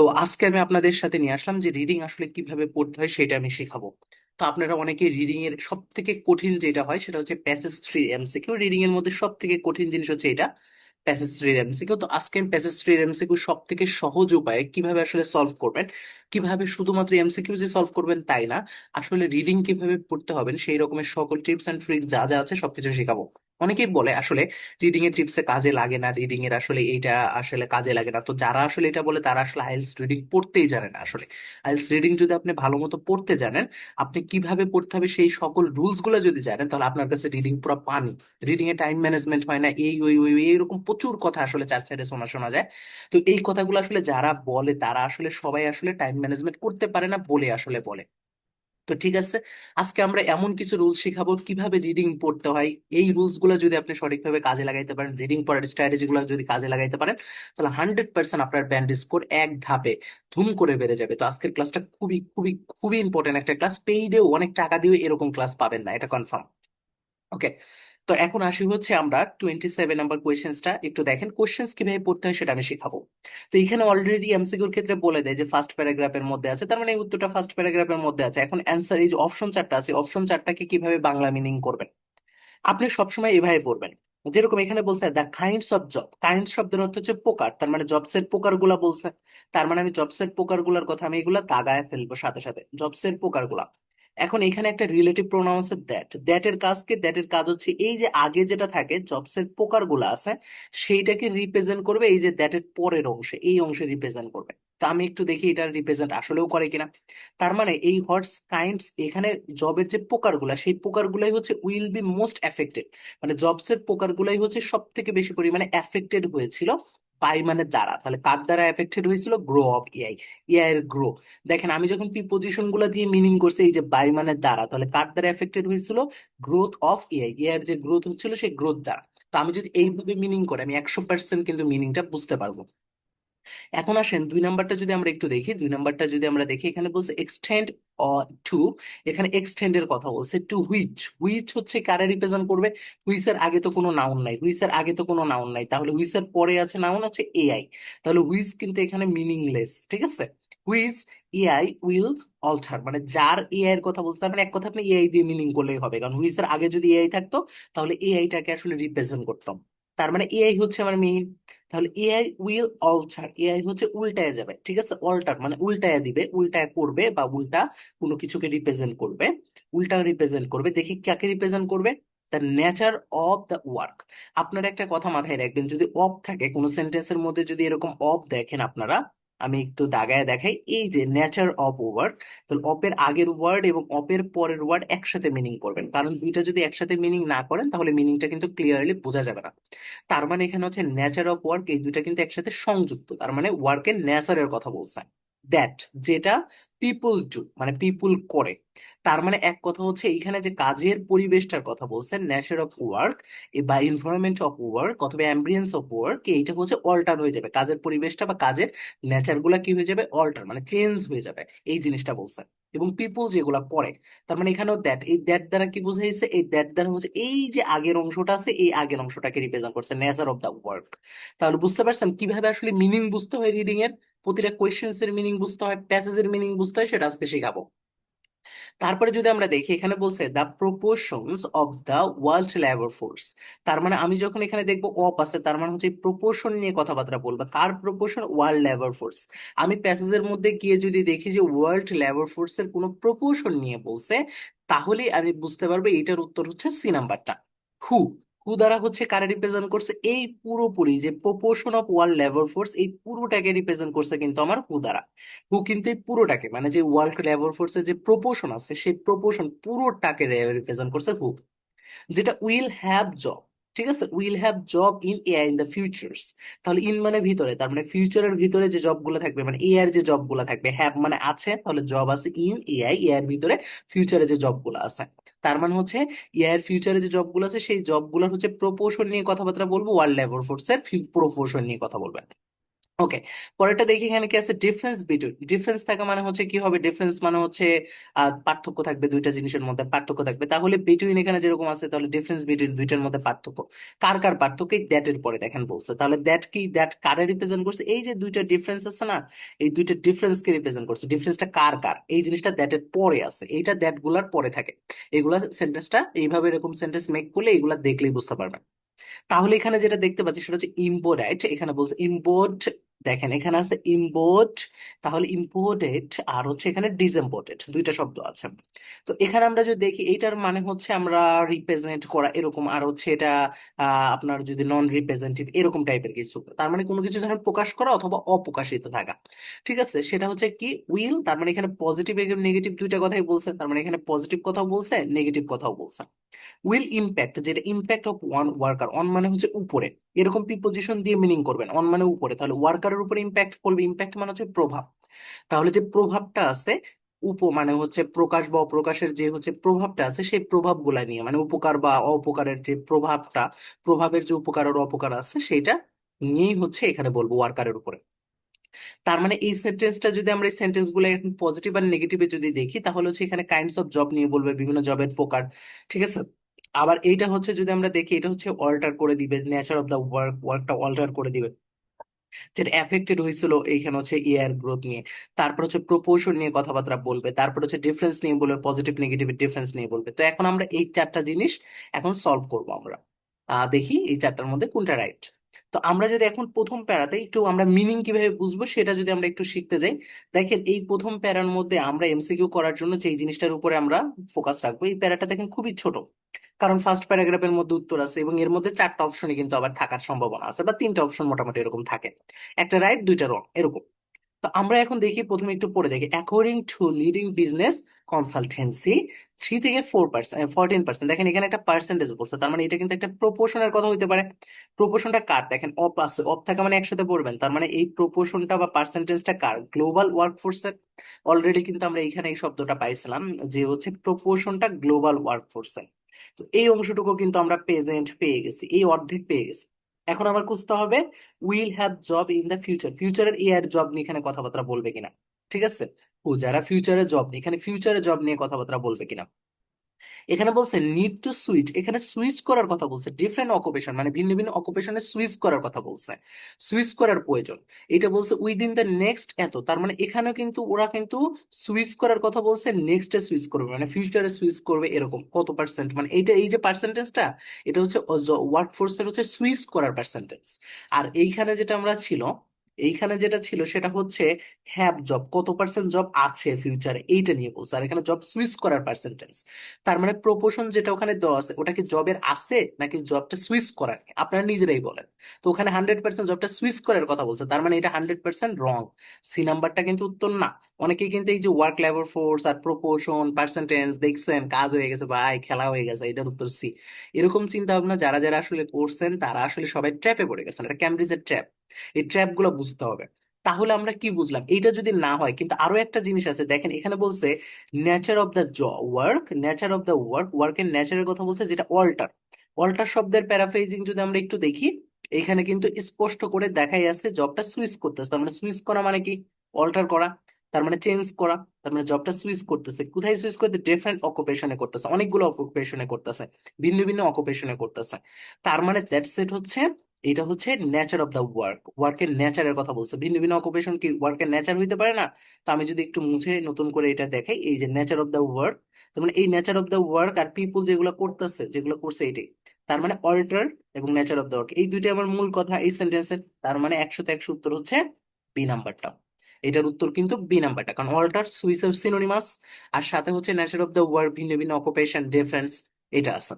তো আজকে আমি আপনাদের সাথে নিয়ে আসলাম যে রিডিং আসলে কীভাবে পড়তে হয় সেটা আমি শেখাবো। তো আপনারা অনেকে রিডিং এর সব থেকে কঠিন যেটা হয় সেটা হচ্ছে প্যাসেজ থ্রি এমসিকিউ রিডিং এর মধ্যে সব থেকে কঠিন জিনিস হচ্ছে এটা প্যাসেজ থ্রি এমসিকিউ তো আজকে আমি প্যাসেজ থ্রি এমসিকিউ সব থেকে সহজ উপায়ে কীভাবে আসলে সলভ করবেন কীভাবে শুধুমাত্র এমসিকিউ যে সলভ করবেন তাই না, আসলে রিডিং কীভাবে পড়তে হবেন সেই রকমের সকল টিপস এন্ড ট্রিক্স যা যা আছে সবকিছু শেখাবো। অনেকেই বলে আসলে রিডিং এর টিপসে কাজে লাগে না রিডিং এর আসলে এইটা আসলে কাজে লাগে না। তো যারা আসলে এটা বলে তারা আসলে আইএলস রিডিং পড়তেই জানে না আসলে। আইএলস রিডিং যদি আপনি ভালো মতো পড়তে জানেন, আপনি কীভাবে পড়তে হবে সেই সকল রুলসগুলো যদি জানেন, তাহলে আপনার কাছে রিডিং পুরো পানি। রিডিং এ টাইম ম্যানেজমেন্ট হয় না, এই, ওই ওই এরকম প্রচুর কথা আসলে চার সাইডে শোনা শোনা যায়। তো এই কথাগুলো আসলে যারা বলে তারা আসলে সবাই আসলে টাইম ম্যানেজমেন্ট করতে পারে না বলে আসলে বলে। তো ঠিক আছে, আজকে আমরা এমন কিছু রুলস শিখাবো কীভাবে রিডিং পড়তে হয়। এই রুলসগুলো যদি আপনি সঠিকভাবে কাজে লাগাইতে পারেন রিডিং পড়ার স্ট্র্যাটেজি গুলো যদি কাজে লাগাইতে পারেন, তাহলে হান্ড্রেড পার্সেন্ট আপনার ব্যান্ড স্কোর এক ধাপে ধুম করে বেড়ে যাবে। তো আজকের ক্লাসটা খুবই খুবই খুবই ইম্পর্টেন্ট একটা ক্লাস পেইডেও অনেক টাকা দিয়ে এরকম ক্লাস পাবেন না, এটা কনফার্ম ওকে তো এখন আসি হচ্ছে আমরা টোয়েন্টি সেভেন নাম্বার কোয়েশ্চেন্সটা একটু দেখেন কোয়েশ্চেন্স কীভাবে পড়তে হয় সেটা আমি শেখাবো। তো এখানে অলরেডি এমসিকিউর ক্ষেত্রে বলে দেয় যে ফার্স্ট প্যারাগ্রাফের মধ্যে আছে, তার মানে উত্তরটা ফার্স্ট প্যারাগ্রাফের মধ্যে আছে। এখন অ্যান্সার এই যে অপশন চারটা আছে অপশন চারটাকে কীভাবে বাংলা মিনিং করবেন? আপনি সবসময় এভাবে পড়বেন। যেরকম এখানে বলছে the kinds of job kinds শব্দের অর্থ হচ্ছে প্রকার তার মানে জবসের প্রকারগুলা বলছে। তার মানে আমি জবসের প্রকারগুলার কথা আমি এগুলা তাগায় ফেলব সাথে সাথে জবসের প্রকারগুলা এখন এখানে একটা রিলেটিভ প্রোনাউন আছে দ্যাট দ্যাট এর কাজ কি? দ্যাট এর কাজ হচ্ছে এই যে আগে যেটা থাকে জবস এর প্রকারগুলো আছে, সেইটাকে রিপ্রেজেন্ট করবে এই যে দ্যাট এর পরের অংশে, এই অংশে রিপ্রেজেন্ট করবে। তো আমি একটু দেখি এটা রিপ্রেজেন্ট আসলেও করে কিনা। তার মানে এই হোয়াটস কাইন্ডস এখানে জবের যে প্রকারগুলা সেই প্রকারগুলাই হচ্ছে উইল বি মোস্ট এফেক্টেড মানে জবস এর প্রকারগুলাই হচ্ছে সব থেকে বেশি পরিমাণে এফেক্টেড হয়েছিল। বাই মানে দ্বারা। তাহলে কার দ্বারা এফেক্টেড হয়েছিল? গ্রো অফ এআই এআই এর গ্রো দেখেন, আমি যখন প্রিপোজিশনগুলো দিয়ে মিনিং করছি, এই যে বাই মানে দ্বারা, তাহলে কার দ্বারা এফেক্টেড হয়েছিল? গ্রোথ অফ এআই এআই এর যে গ্রোথ হচ্ছিল, সেই গ্রোথ দ্বারা। তো আমি যদি এইভাবে মিনিং করি, আমি একশো পার্সেন্ট কিন্তু মিনিংটা বুঝতে পারব। এখন আসেন, দুই নাম্বারটা যদি আমরা একটু দেখি, দুই নাম্বারটা যদি আমরা দেখি, এখানে বলছে এক্সটেন্ড টু এখানে এক্সটেন্ড এর কথা বলছে টু হুইচ হুইচ হচ্ছে কারে রিপ্রেজেন্ট করবে? হুইচ এর আগে তো কোনো নাউন নাই হুইচ এর আগে তো কোনো নাউন নাই, তাহলে হুইচ এর পরে আছে নাউন হচ্ছে এআই তাহলে হুইচ কিন্তু এখানে মিনিংলেস ঠিক আছে? হুইচ এআই উইল অল্টার মানে যার এআই এর কথা বলতে মানে এক কথা আপনি এআই দিয়ে মিনিং করলেই হবে, কারণ হুইচ এর আগে যদি এআই থাকতো, তাহলে এআইটাকে আসলে রিপ্রেজেন্ট করতাম। তার মানে এআই হচ্ছে আমার মেইন তাহলে এআই উইল অল্টার এআই হচ্ছে উল্টায় যাবে, ঠিক আছে? অল্টার মানে উল্টায় দিবে, উল্টায় করবে বা উল্টা কোনো কিছুকে রিপ্রেজেন্ট করবে, উল্টা রিপ্রেজেন্ট করবে, দেখি কাকে রিপ্রেজেন্ট করবে? The nature of the work আপনারা একটা কথা মাথায় রাখবেন, যদি অফ থাকে, কোনো সেন্টেন্সের মধ্যে যদি এরকম অফ দেখেন আপনারা আমি একটু দাগায় দেখাই। এই যে নেচার অফ ওয়ার্ড তাহলে অপের আগের ওয়ার্ড এবং অপের পরের ওয়ার্ড একসাথে মিনিং করবেন। কারণ দুইটা যদি একসাথে মিনিং না করেন, তাহলে মিনিংটা কিন্তু ক্লিয়ারলি বোঝা যাবে না। তার মানে এখানে হচ্ছে নেচার অফ ওয়ার্ক এই দুইটা কিন্তু একসাথে সংযুক্ত। তার মানে ওয়ার্কের নেচারের কথা বলছে। দ্যাট যেটা পিপুল ডু মানে পিপুল করে। তার মানে এক কথা হচ্ছে এখানে যে কাজের পরিবেশটার কথা বলছেন ন্যাচার অফ ওয়ার্ক বা এনভায়রনমেন্ট অফ ওয়ার্ক অথবা অ্যাম্বিয়েন্স অফ ওয়ার্ক এইটা হচ্ছে অল্টার হয়ে যাবে। কাজের পরিবেশটা বা কাজের নেচারগুলা কি হয়ে যাবে? অল্টার মানে চেঞ্জ হয়ে যাবে। এই জিনিসটা বলছেন। এবং পিপুল যেগুলা করে, তার মানে এখানেও দ্যাট এই দ্যাট দ্বারা কি বুঝাইছে? এই দ্যাট দ্বারা হচ্ছে এই যে আগের অংশটা আছে, এই আগের অংশটাকে রিপ্রেজেন্ট করছে নেচার অফ দ্য ওয়ার্ক তাহলে বুঝতে পারছেন কীভাবে আসলে মিনিং বুঝতে হয় রিডিং এর? প্রতিটা কোয়েশ্চেন্স এর মিনিং বুঝতে হয় প্যাসেজের মিনিং বুঝতে হয়, সেটা আজকে শেখাবো। তারপরে যদি আমরা দেখি, এখানে বলছে the proportions of the world labour force তার মানে আমি যখন এখানে দেখব অপ আছে, তার মানে হচ্ছে প্রপোর্শন নিয়ে কথাবার্তা বলব। কার প্রপোর্শন ওয়ার্ল্ড লেবার ফোর্স আমি প্যাসেজের মধ্যে গিয়ে যদি দেখি যে ওয়ার্ল্ড লেবার ফোর্স এর কোনো প্রপোর্শন নিয়ে বলছে তাহলে আমি বুঝতে পারব এটার উত্তর হচ্ছে সি নাম্বারটা হু হু দ্বারা হচ্ছে কারে রিপ্রেজেন্ট করছে? এই পুরোপুরি যে proportion of world labour force এই পুরোটাকে রিপ্রেজেন্ট করছে কিন্তু আমার কু দ্বারা। হু কিন্তু এই পুরোটাকে মানে যে ওয়ার্ল্ড লেবার ফোর্সের যে প্রপোর্শন আছে, সেই প্রপোর্শন পুরোটাকে রিপ্রেজেন্ট করছে হু যেটা উইল হ্যাভ জব ঠিক আছে? Will have job in AI in the futures তাহলে ইন মানে ভিতরে, তার মানে ফিউচারের ভিতরে যে জবগুলো থাকবে মানে এআই এর যে জবগুলো থাকবে হ্যাভ মানে আছে, তাহলে জব আছে ইন এআই এআই এর ভিতরে ফিউচারে যে জবগুলো আছে। তার মানে হচ্ছে এআই এর ফিউচারে যে জবগুলো আছে, সেই জবগুলোর হচ্ছে প্রপোর্শন নিয়ে কথাবার্তা বলব ওয়ার্ল্ড লেবার ফোর্সের প্রপোর্শন নিয়ে কথা বলবেন। ওকে পরেরটা দেখি এখানে কি আছে? ডিফারেন্স বিটুইন ডিফারেন্স থাকা মানে হচ্ছে কি হবে? ডিফারেন্স মানে হচ্ছে পার্থক্য থাকবে দুইটা জিনিসের মধ্যে, পার্থক্য থাকবে। তাহলে বিটুইন এখানে যেরকম আছে, তাহলে ডিফারেন্স বিটুইন দুইটার মধ্যে পার্থক্য। কার কার পার্থক্য? দ্যাট এর পরে দেখেন বলছে। তাহলে দ্যাট কি দ্যাট কারে রিপ্রেজেন্ট করছে? এই যে দুইটা ডিফারেন্স আছে না, এই দুইটা ডিফারেন্স কে রিপ্রেজেন্ট করছে? ডিফারেন্সটা কার কার? এই জিনিসটা দ্যাট এর পরে আছে। এইটা দ্যাটগুলার পরে থাকে। এগুলা সেন্টেন্সটা এইভাবে এরকম সেন্টেন্স মেক করলে এগুলা দেখলেই বুঝতে পারবেন। তাহলে এখানে যেটা দেখতে পাচ্ছি, সেটা হচ্ছে ইম্পোর্টাইট এখানে বলছে ইম্পোর্ট দেখেন, এখানে আছে ইম্পোর্ট তাহলে ইম্পোর্টেড আর হচ্ছে এখানে ডিসইম্পোর্টেড দুইটা শব্দ আছে। তো এখানে আমরা যদি দেখি, এইটার মানে হচ্ছে আমরা রিপ্রেজেন্ট করা এরকম, আর হচ্ছে এটা আপনার যদি নন রিপ্রেজেন্টেটিভ এরকম টাইপের কিছু। তার মানে কোনো কিছু ধরেন প্রকাশ করা অথবা অপ্রকাশিত থাকা। ঠিক আছে? সেটা হচ্ছে কি? উইল তার মানে এখানে পজিটিভ এবং নেগেটিভ দুইটা কথাই বলছে, তার মানে এখানে পজিটিভ কথাও বলছে নেগেটিভ কথাও বলছে। উইল ইম্প্যাক্ট যেটা impact of one worker on মানে হচ্ছে উপরে। এরকম প্রিপোজিশন দিয়ে মিনিং করবেন অন মানে উপরে। তাহলে ওয়ার্কারের উপরে ইম্প্যাক্ট করবে ইম্প্যাক্ট মানে হচ্ছে প্রভাব। তাহলে যে প্রভাবটা আছে, উপ মানে হচ্ছে প্রকাশ বা অপ্রকাশের যে হচ্ছে প্রভাবটা আছে, সেই প্রভাবগুলা নিয়ে মানে উপকার বা অপকারের যে প্রভাবটা, প্রভাবের যে উপকার আর অপকার আছে, সেটা নিয়েই হচ্ছে এখানে বলব ওয়ার্কারের উপরে। তার মানে এই সেন্টেন্সটা যদি আমরা এই সেন্টেন্সগুলো এখন পজিটিভ আর নেগেটিভে যদি দেখি, তাহলে হচ্ছে এখানে কাইন্ডস অফ জব নিয়ে বলবে, বিভিন্ন জবের প্রকার, ঠিক আছে? আবার এইটা হচ্ছে যদি আমরা দেখি, এটা হচ্ছে অল্টার করে দিবে নেচার অফ দা ওয়ার্ক ওয়ার্কটা অল্টার করে দিবে। যেটা এফেক্টেড হয়েছিল এইখানে হচ্ছে এয়ার গ্রোথ নিয়ে। তারপর হচ্ছে প্রপোর্শন নিয়ে কথাবার্তা বলবে, তারপর হচ্ছে ডিফারেন্স নিয়ে বলবে পজিটিভ নেগেটিভ ডিফারেন্স নিয়ে বলবে। তো এখন আমরা এই চারটা জিনিস এখন সলভ করব আমরা। আহ, দেখি এই চারটার মধ্যে কোনটা রাইট তো আমরা যদি এখন প্রথম প্যারাতে একটু আমরা মিনিং কীভাবে বুঝব সেটা যদি আমরা একটু শিখতে যাই, দেখেন এই প্রথম প্যারার মধ্যে আমরা এমসিকিউ করার জন্য যে জিনিসটার উপরে আমরা ফোকাস রাখব, এই প্যারাটা দেখেন খুবই ছোট। কারণ ফার্স্ট প্যারাগ্রাফের মধ্যে উত্তর আছে এবং এর মধ্যে চারটা অপশনই কিন্তু আবার থাকার সম্ভাবনা আছে বা তিনটা অপশন মোটামুটি এরকম থাকে। একটা রাইট দুইটা রং এরকম। তো আমরা এখন দেখি, প্রথমে একটু পড়ে দেখি। According to leading business consultancy three থেকে ফোর পার্সেন্ট ফোরটিন পার্সেন্ট দেখেন, এখানে একটা পার্সেন্টেজ বলছে, তার মানে এটা কিন্তু একটা প্রপোর্শনের কথা হইতে পারে। প্রপোর্শনটা কার? দেখেন অপ আছে অপ থাকা মানে একসাথে পড়বেন। তার মানে এই প্রপোর্শনটা বা পার্সেন্টেজটা কার? গ্লোবাল ওয়ার্ক ফোর্সের অলরেডি কিন্তু আমরা এখানে এই শব্দটা পাইছিলাম যে হচ্ছে প্রপোর্শনটা গ্লোবাল ওয়ার্ক ফোর্সের তো এই অংশটুকু কিন্তু আমরা প্রেজেন্ট পেয়ে গেছি, এই অর্ধেক পেয়ে গেছি। এখন আবার খুঁজতে হবে will have job in the future ফিউচারের year job নিয়ে এখানে কথাবার্তা বলবে কিনা? ঠিক আছে? ও যারা ফিউচারে জব নিয়ে, এখানে ফিউচারে জব নিয়ে কথাবার্তা বলবে কিনা? এখানে বলছে নিড টু সুইচ এখানে সুইচ করার কথা বলছে ডিফারেন্ট অকুপেশন মানে ভিন্ন ভিন্ন অকুপেশনে সুইচ করার কথা বলছে সুইচ করার প্রয়োজন, এটা বলছে উইদিন দ্য নেক্সট এত, তার মানে এখানেও কিন্তু ওরা কিন্তু সুইচ করার কথা বলছে নেক্সটে সুইচ করবে মানে ফিউচারে সুইচ করবে এরকম, কত পার্সেন্ট মানে এইটা, এই যে পার্সেন্টেজটা এটা হচ্ছে ওয়ার্ক ফোর্সের হচ্ছে সুইচ করার পার্সেন্টেজ আর এইখানে যেটা আমরা ছিল এইখানে যেটা ছিল সেটা হচ্ছে হ্যাভ জব কত পার্সেন্ট জব আছে ফিউচারে এইটা নিয়ে বলছে। আর এখানে জব সুইচ করার পার্সেন্টেজ তার মানে প্রপোর্শন যেটা ওখানে দেওয়া আছে, ওটা কি জবের আছে নাকি জবটা সুইচ করার? আপনারা নিজেরাই বলেন। তো ওখানে হান্ড্রেড পার্সেন্ট জবটা সুইচ করার কথা বলছে। তার মানে এটা হান্ড্রেড পার্সেন্ট রং সি নাম্বারটা কিন্তু উত্তর না। অনেকেই কিন্তু এই যে ওয়ার্ক লেবার ফোর্স আর প্রপোর্শন পার্সেন্টেজ দেখছেন, কাজ হয়ে গেছে, ভাই, খেলা হয়ে গেছে, এটার উত্তর সি এরকম চিন্তা ভাবনা যারা যারা আসলে করছেন, তারা আসলে সবাই ট্র্যাপে পড়ে গেছেন। এটা ক্যামব্রিজের ট্র্যাপ এই ট্র্যাপগুলো বুঝতে হবে। তাহলে আমরা কি বুঝলাম? এইটা যদি না হয়, কিন্তু আরও একটা জিনিস আছে, দেখেন এখানে বলছে nature of the work nature of the work ওয়ার্কের নেচারের কথা বলছে যেটা অল্টার অল্টার শব্দের প্যারাফ্রেজিং যদি আমরা একটু দেখি, এখানে কিন্তু স্পষ্ট করে দেখাই আছে জবটা সুইচ করতেছে। তার মানে সুইচ করা মানে কি? অল্টার করা। তার মানে চেঞ্জ করা। তার মানে জবটা সুইচ করতেছে। কোথায় সুইচ করতে? ডিফারেন্ট অকুপেশনে করতেছে। অনেকগুলো অকুপেশনে করতেছে। ভিন্ন ভিন্ন অকুপেশনে করতেছে। তার মানে দ্যাটস ইট হচ্ছে এটা হচ্ছে নেচার অফ দ্য ওয়ার্ক ওয়ার্কের নেচারের কথা বলছে। ভিন্ন ভিন্ন অকুপেশন কি ওয়ার্কের নেচার হইতে পারে না? তো আমি যদি একটু মুছে নতুন করে এটা দেখাই, এই যে নেচার অফ দ্য ওয়ার্ক তার মানে এই নেচার অফ দ্য ওয়ার্ক আর পিপুল যেগুলো করতেছে, যেগুলো করছে এটাই তার মানে অল্টার এবং নেচার অফ দ্য ওয়ার্ক এই দুইটা আমার মূল কথা, এই সেন্টেন্সের তার মানে একশোতে একশো উত্তর হচ্ছে বি নাম্বারটা এটার উত্তর কিন্তু বি নাম্বারটা কারণ অল্টার সুইস অফ সিনোনিমাস আর সাথে হচ্ছে নেচার অফ দ্য ওয়ার্ক ভিন্ন ভিন্ন অকুপেশন ডিফারেন্স এটা আছে।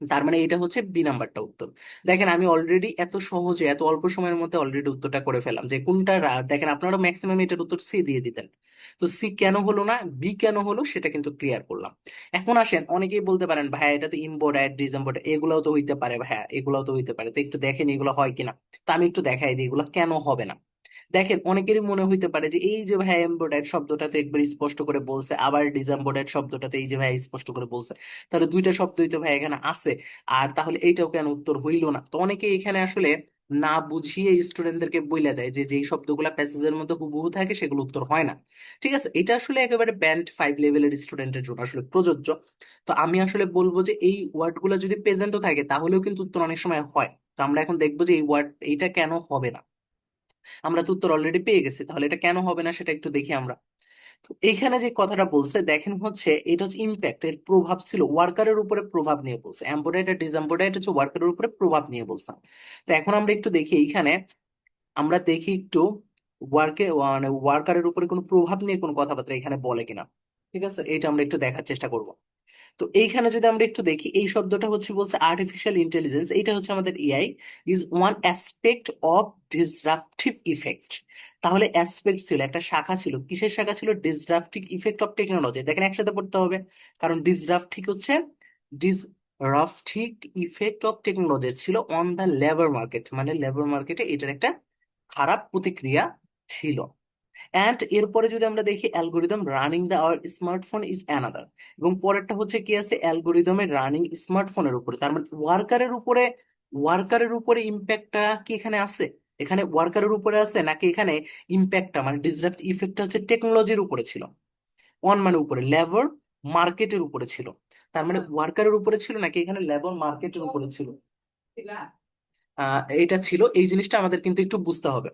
তার মানে এটা হচ্ছে বি নাম্বারটা উত্তর। দেখেন, আমি অলরেডি এত সহজে, এত অল্প সময়ের মধ্যে অলরেডি উত্তরটা করে ফেলাম যে কোনটা দেখেন আপনারা ম্যাক্সিমাম এটার উত্তর সি দিয়ে দিতেন। তো সি কেন হলো না বি কেন হলো, সেটা কিন্তু ক্লিয়ার করলাম। এখন আসেন, অনেকেই বলতে পারেন, ভাইয়া, এটা তো ইম্পোর্টার ডিসেম্পোর্টার এগুলাও তো হইতে পারে, ভাইয়া, এগুলাও তো হইতে পারে। তো একটু দেখেন, এগুলো হয় কিনা। তো আমি একটু দেখাই দিই, এগুলো কেন হবে না? দেখেন, অনেকেরই মনে হইতে পারে যে, এই যে ভাই এম্বয়ডারি শব্দটা তো একবার স্পষ্ট করে বলছে, আবার ডিসেম্বয়ডারি শব্দটাতে এই যে ভাই স্পষ্ট করে বলছে। তাহলে দুইটা শব্দই তো ভাই এখানে আছে। আর তাহলে এইটাও কেন উত্তর হইল না? তো অনেকে এখানে আসলে না বুঝিয়ে স্টুডেন্টদেরকে বইলা দেয় যে, যেই শব্দগুলো প্যাসেজের মধ্যে হুবহু থাকে সেগুলো উত্তর হয় না। ঠিক আছে? এটা আসলে একেবারে ব্যান্ড ফাইভ লেভেলের স্টুডেন্টের জন্য আসলে প্রযোজ্য। তো আমি আসলে বলব যে, এই ওয়ার্ডগুলো যদি প্রেজেন্টও থাকে, তাহলেও কিন্তু উত্তর অনেক সময় হয়। তো আমরা এখন দেখব যে, এই ওয়ার্ড, এইটা কেন হবে না? আমরা তো উত্তর অলরেডি পেয়ে গেছি, তাহলে এটা কেন হবে না সেটা একটু দেখি আমরা। তো এইখানে যে কথাটা বলছে, দেখেন হচ্ছে, এটা হচ্ছে ইম্প্যাক্ট এর প্রভাব ছিল ওয়ার্কারের উপরে প্রভাব নিয়ে বলছে এম্পোডাইট আর হচ্ছে ওয়ার্কারের উপরে প্রভাব নিয়ে বলছে। তো এখন আমরা একটু দেখি, এইখানে আমরা দেখি একটু ওয়ার্কে মানে ওয়ার্কারের উপরে কোনো প্রভাব নিয়ে কোনো কথাবার্তা এখানে বলে কিনা। ঠিক আছে? এটা আমরা একটু দেখার চেষ্টা করব। তো এইখানে যদি আমরা একটু দেখি, এই শব্দটা হচ্ছে বলছে আর্টিফিশিয়াল ইন্টেলিজেন্স এটা হচ্ছে আমাদের AI is one aspect of disruptive effect তাহলে অ্যাসপেক্ট ছিল, একটা শাখা ছিল। কিসের শাখা ছিল? ডিসরাপটিভ ইফেক্ট অফ টেকনোলজি দেখেন একসাথে পড়তে হবে, কারণ ডিসরাপটিভ হচ্ছে ডিসরাপটিভ ইফেক্ট অফ টেকনোলজি ছিল অন দ্য লেবার মার্কেট মানে লেবার মার্কেটে এটার একটা খারাপ প্রতিক্রিয়া ছিল। অ্যান্ড এরপরে যদি আমরা দেখি algorithm running the our smartphone is another এবং পরেরটা হচ্ছে কি আছে? অ্যালগোরিদমের রানিং স্মার্টফোনের উপরে। তার মানে ওয়ার্কারের উপরে ওয়ার্কারের উপরে ইম্প্যাক্টটা কি এখানে আছে? এখানে ওয়ার্কারের উপরে আছে নাকি এখানে ইম্প্যাক্টটা মানে ডিসরাপ্ট ইফেক্টটা হচ্ছে টেকনোলজির উপরে ছিল। অন মানে উপরে লেবার মার্কেটের উপরে ছিল। তার মানে ওয়ার্কারের উপরে ছিল নাকি এখানে লেবার মার্কেটের উপরে ছিল? এটা ছিল। এই জিনিসটা আমাদের কিন্তু একটু বুঝতে হবে।